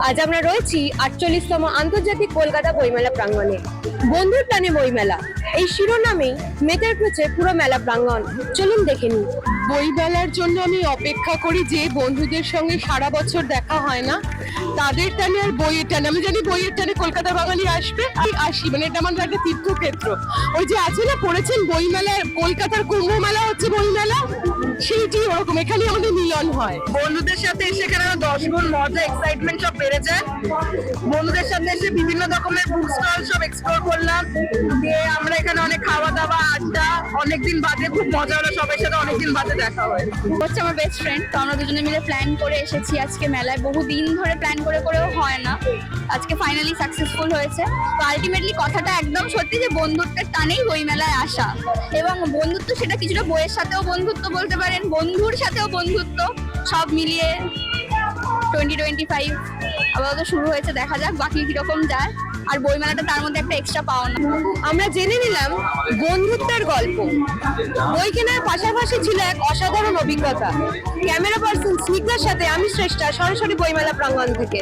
আজ আমরা রয়েছি আটচল্লিশতম আন্তর্জাতিক কলকাতা বইমেলা প্রাঙ্গণে। বন্ধুর টানে বইমেলা। এই শিরোনামেই মেতে উঠেছে পুরো মেলা প্রাঙ্গণ। চলুন দেখে নিই। বইমেলার জন্য আমি অপেক্ষা করি যে বন্ধুদের সঙ্গে সারা বছর দেখা হয় না। তাদের টানে আর বইয়ের টানে। আমি জানি বইয়ের টানে কলকাতা বাঙালি আসবে। আমি আসি মানে এটা আমাদের একটা তীর্থক্ষেত্র। ওই যে আছে না, পড়েছেন বইমেলা কলকাতার কুম্ভ মেলা হচ্ছে বইমেলা? সেইটি ওরকম এখানে আমাদের মিলন হয়। বন্ধুদের সাথে এসে এখানে দশ গুণ মজা এক্সাইটমেন্ট সব বেড়ে যায় বন্ধুদের সাথে এসে বিভিন্ন রকমের বুক স্টল সব এক্সপ্লোর করলাম। দিয়ে অনেকদিন বাদে, খুব মজা হলো সবার সাথে অনেকদিন বাদে দেখা হয়। হচ্ছে আমার বেস্ট ফ্রেন্ড তো আমরা দুজনে মিলে প্ল্যান করে এসেছি আজকে মেলায়। বহু দিন ধরে প্ল্যান করে করেও হয় না। আজকে ফাইনালি সাকসেসফুল হয়েছে। তো আলটিমেটলি কথাটা একদম সত্যি যে বন্ধুত্বের টানেই বই মেলায় আসা। এবং বন্ধুত্ব সেটা কিছুটা বইয়ের সাথেও বন্ধুত্ব বলতে পারেন, বন্ধুর সাথেও বন্ধুত্ব, সব মিলিয়ে টোয়েন্টি টোয়েন্টি ফাইভ আপাতত শুরু হয়েছে, দেখা যাক বাকি কীরকম যায়। আর বইমেলাটা তার মধ্যে একটা এক্সট্রা পাওনা আমরা জেনে নিলাম বন্ধুত্বের গল্প। বই কেনার পাশাপাশি ছিল এক অসাধারণ অভিজ্ঞতা। ক্যামেরা পার্সন স্নিগ্ধার সাথে আমি শ্রেষ্ঠা সরাসরি বইমেলা প্রাঙ্গণ থেকে।